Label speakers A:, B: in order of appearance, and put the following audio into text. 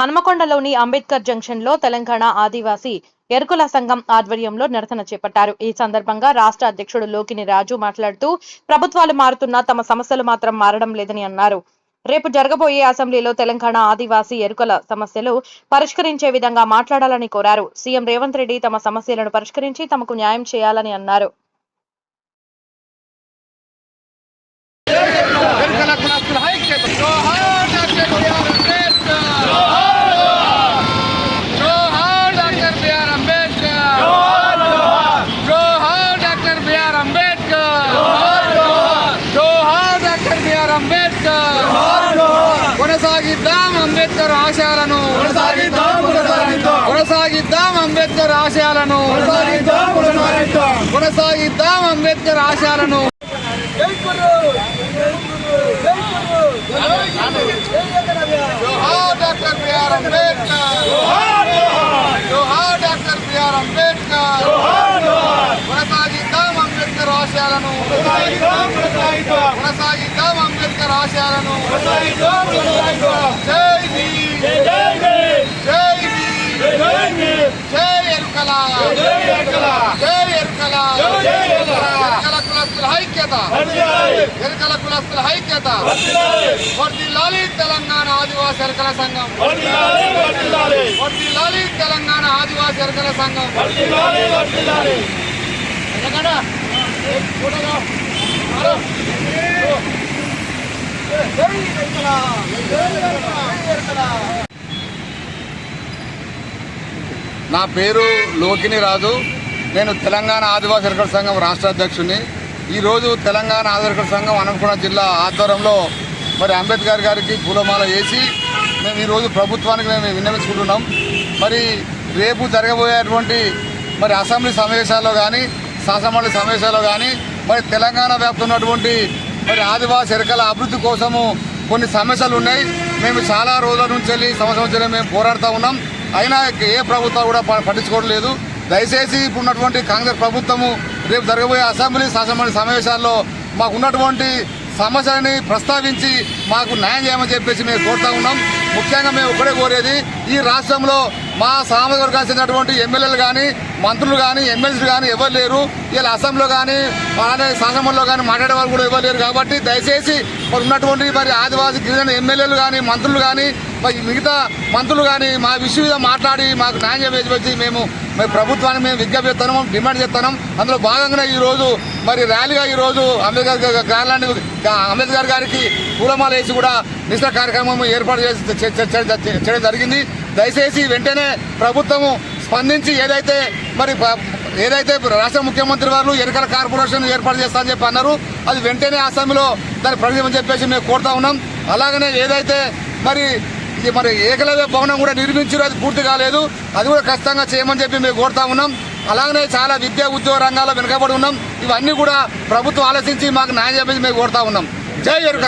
A: హనుమకొండలోని అంబేద్కర్ జంక్షన్లో తెలంగాణ ఆదివాసీ ఎరుకుల సంఘం ఆధ్వర్యంలో నిరసన చేపట్టారు. ఈ సందర్భంగా రాష్ట్ర అధ్యక్షుడు లోకిని రాజు మాట్లాడుతూ ప్రభుత్వాలు మారుతున్నా తమ సమస్యలు మాత్రం మారడం లేదని అన్నారు. రేపు జరగబోయే అసెంబ్లీలో తెలంగాణ ఆదివాసీ ఎరుకల సమస్యలు పరిష్కరించే విధంగా మాట్లాడాలని కోరారు. సీఎం రేవంత్ రెడ్డి తమ సమస్యలను పరిష్కరించి తమకు న్యాయం చేయాలని అన్నారు
B: వెనకాల కులాస్తుల ఐక్యత. జోహార్ డాక్టర్ బిఆర్ అంబేద్కర్. జోహార్ డాక్టర్ బిఆర్ అంబేద్కర్. జోహార్ డాక్టర్ బిఆర్ అంబేద్కర్. జోహార్ డాక్టర్ బిఆర్ అంబేద్కర్. కొనసాగిద్దాం అంబేద్కర్ ఆశయాలను కొనసాగిద్దాం అంబేద్కర్ ఆశయాలను. కొనసాగిద్దాం అంబేద్కర్ ఆశయాలను. Doctor B R Ambedkar. Doctor B R Ambedkar. కొనసాగిద్దాం అంబేద్కర్ ఆశయాలను. కొనసాగిద్దాం అంబేద్కర్ ఆశయాలను జై భీమ్ జై భీమ్ జై ఎరుకల జై ఎరుకల ఎరుకల కులస్తుల ఐక్యత ఎరుకల కులస్తుల ఐక్యత వర్దిల్లాలి తెలంగాణ ఆదివాసీ ఎరకల సంఘం. వర్దిల్లాలి తెలంగాణ ఆదివాసీ ఎరకల సంఘం. నా పేరు లోకిని రాజు. నేను తెలంగాణ ఆదివాసీ ఎరకల సంఘం రాష్ట్ర అధ్యక్షుడిని ఈరోజు తెలంగాణ ఆదివాసీ సంఘం అనంతపురం జిల్లా ఆధ్వర్యంలో మరి అంబేద్కర్ గారికి పూలమాల వేసి మేము ఈరోజు ప్రభుత్వానికి మేము విన్నవించుకుంటున్నాం. మరి రేపు జరగబోయేటువంటి మరి అసెంబ్లీ సమావేశాల్లో కానీ శాసనమండలి సమావేశాల్లో కానీ మరి తెలంగాణ వ్యాప్తం ఉన్నటువంటి మరి ఆదివాసీ ఎరకల అభివృద్ధి కోసము కొన్ని సమస్యలు ఉన్నాయి. మేము చాలా రోజుల నుంచి వెళ్ళి సంవత్సరం నుంచి మేము పోరాడుతూ ఉన్నాం. అయినా ఏ ప్రభుత్వం కూడా ప- పట్టించుకోవడం లేదు దయచేసి ఇప్పుడు ఉన్నటువంటి కాంగ్రెస్ ప్రభుత్వము రేపు జరగబోయే అసెంబ్లీ శాసనమండలి సమావేశాల్లో మాకున్నటువంటి సమస్యలని ప్రస్తావించి మాకు న్యాయం చేయమని చెప్పేసి మేము కోరుతా ఉన్నాం. ముఖ్యంగా మేము ఒకటే కోరేది ఈ రాష్ట్రంలో మా సామాజిక వర్గానికి చెందినటువంటి ఎమ్మెల్యేలు కానీ మంత్రులు కానీ ఎమ్మెల్సీలు కానీ ఎవరు లేరు. ఇలా అసెంబ్లీలో కానీ అలానే శాసనమండలిలో కానీ మాట్లాడే వాళ్ళు కూడా ఎవరు లేరు కాబట్టి దయచేసి మరి ఉన్నటువంటి మరి ఆదివాసీ గిరిజన ఎమ్మెల్యేలు కానీ మంత్రులు కానీ మిగతా మంత్రులు కానీ మా విషయం మీద మాట్లాడి మాకు న్యాయం చేసి మేము మరి ప్రభుత్వాన్ని మేము విజ్ఞప్తి చేస్తున్నాం డిమాండ్ చేస్తున్నాం. అందులో భాగంగానే ఈరోజు మరి ర్యాలీగా ఈరోజు అంబేద్కర్ గా- అంబేద్కర్ గారికి పూలమాల వేసి కూడా నిశ్చల కార్యక్రమం ఏర్పాటు చేసి చేయడం జరిగింది. దయచేసి వెంటనే ప్రభుత్వము స్పందించి ఏదైతే మరి ఏదైతే రాష్ట్ర ముఖ్యమంత్రి వారు ఎన్నికల కార్పొరేషన్ ఏర్పాటు చేస్తా అని చెప్పి అన్నారు అది వెంటనే అసెంబ్లీలో దాన్ని ప్రకటించమని చెప్పేసి మేము కోరుతా ఉన్నాం. అలాగనే ఏదైతే మరి ఇది మరి ఏకలవ్య భవనం కూడా నిర్మించారు అది పూర్తి కాలేదు. అది కూడా ఖచ్చితంగా చేయమని చెప్పి మేము కోరుతా ఉన్నాం. అలాగనే చాలా విద్యా ఉద్యోగ రంగాల్లో వెనుకబడి ఉన్నాం. ఇవన్నీ కూడా ప్రభుత్వం ఆలోచించి మాకు న్యాయం చెప్పేసి మేము కోరుతా ఉన్నాం. జై